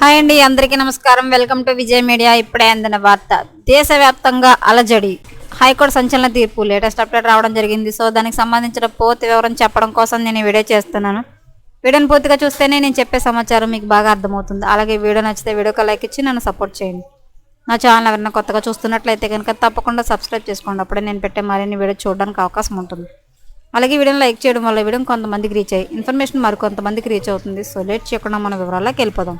Hi అండి అందరికీ నమస్కారం. వెల్కమ్ టు విజయ్ మీడియా ఇప్పుడే అందిన వార్త. దేశవ్యాప్తంగా అలజడి హైకోర్టు సంచలన తీర్పు లేటెస్ట్ అప్డేట్ రావడం జరిగింది. సో దానికి సంబంధించిన పూర్తి వివరం చెప్పడం కోసం నేను వీడియో చేస్తున్నాను. వీడియోని పూర్తిగా చూస్తేనే నేను చెప్పే సమాచారం మీకు బాగా అర్థమవుతుంది. అలాగే వీడియో నచ్చితే వీడియోకి లైక్ ఇచ్చి నన్ను సపోర్ట్ చేయండి. నా ఛానల్ ఎవరైనా కొత్తగా చూస్తున్నట్లయితే కనుక తప్పకుండా సబ్స్క్రైబ్ చేసుకోండి. అప్పుడే నేను పెట్టే మరిన్ని వీడియో చూడడానికి అవకాశం ఉంటుంది. అలాగే వీడియోని లైక్ చేయడం వల్ల వీడియో కొంతమందికి రీచ్ అయ్యి ఇన్ఫర్మేషన్ మరి కొంతమందికి రీచ్ అవుతుంది. సో లేట్ చేయకుండా మన వివరాల్లోకి వెళ్ళిపోదాం.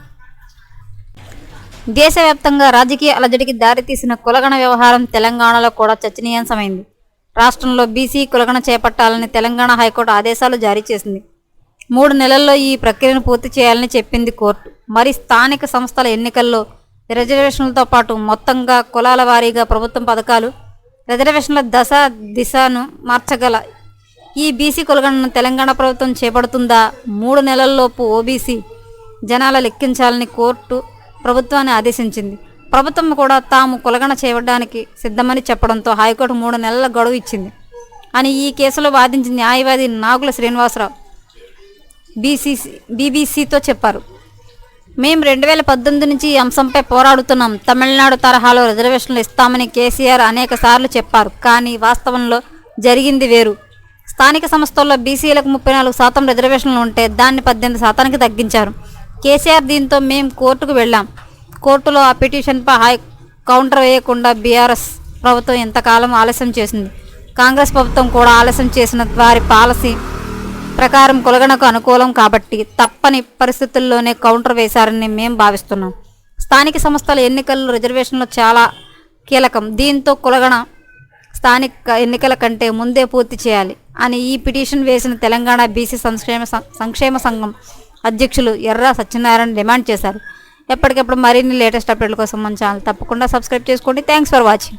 దేశవ్యాప్తంగా రాజకీయ అలజడికి దారితీసిన కులగణ వ్యవహారం తెలంగాణలో కూడా చర్చనీయాంశమైంది. రాష్ట్రంలో బీసీ కులగణ చేపట్టాలని తెలంగాణ హైకోర్టు ఆదేశాలు జారీ చేసింది. మూడు నెలల్లో ఈ ప్రక్రియను పూర్తి చేయాలని చెప్పింది కోర్టు. మరి స్థానిక సంస్థల ఎన్నికల్లో రిజర్వేషన్లతో పాటు మొత్తంగా కులాల వారీగా ప్రభుత్వం పథకాలు రిజర్వేషన్ల దశ దిశను మార్చగల ఈ బీసీ కులగణను తెలంగాణ ప్రభుత్వం చేపడుతుందా? మూడు నెలల్లోపు ఓబీసీ జనాల లెక్కించాలని కోర్టు ప్రభుత్వాన్ని ఆదేశించింది. ప్రభుత్వం కూడా తాము కులగణ చేయడానికి సిద్ధమని చెప్పడంతో హైకోర్టు మూడు నెలల గడువు ఇచ్చింది. అని ఈ కేసులో వాదించిన న్యాయవాది నాగుల శ్రీనివాసరావు బీసీసీ బీబీసీతో చెప్పారు. మేము రెండు వేల పద్దెనిమిది నుంచి ఈ అంశంపై పోరాడుతున్నాం. తమిళనాడు తరహాలో రిజర్వేషన్లు ఇస్తామని కేసీఆర్ అనేక సార్లు చెప్పారు. కానీ వాస్తవంలో జరిగింది వేరు. స్థానిక సంస్థల్లో బీసీలకు ముప్పై నాలుగు శాతం రిజర్వేషన్లు ఉంటే దాన్ని పద్దెనిమిది శాతానికి తగ్గించారు. కేసీఆర్ దీంతో మేము కోర్టుకు వెళ్ళాం. కోర్టులో ఆ పిటిషన్పై హై కౌంటర్ వేయకుండా బీఆర్ఎస్ ప్రభుత్వం ఎంతకాలం ఆలస్యం చేసింది. కాంగ్రెస్ ప్రభుత్వం కూడా ఆలస్యం చేసిన వారి పాలసీ ప్రకారం కొలగణకు అనుకూలం కాబట్టి తప్పని పరిస్థితుల్లోనే కౌంటర్ వేశారని మేము భావిస్తున్నాం. స్థానిక సంస్థల ఎన్నికల్లో రిజర్వేషన్లు చాలా కీలకం. దీంతో కులగణ స్థానిక ఎన్నికల కంటే ముందే పూర్తి చేయాలి అని ఈ పిటిషన్ వేసిన తెలంగాణ బీసీ సంక్షేమ సం- సంక్షేమ సంఘం అధ్యక్షులు ఎర్ర సత్యనారాయణ డిమాండ్ చేశారు. ఎప్పటికప్పుడు మరిన్ని లేటెస్ట్ అప్డేట్ల కోసం మన ఛానల్ తప్పకుండా సబ్స్క్రైబ్ చేసుకోండి. Thanks for watching.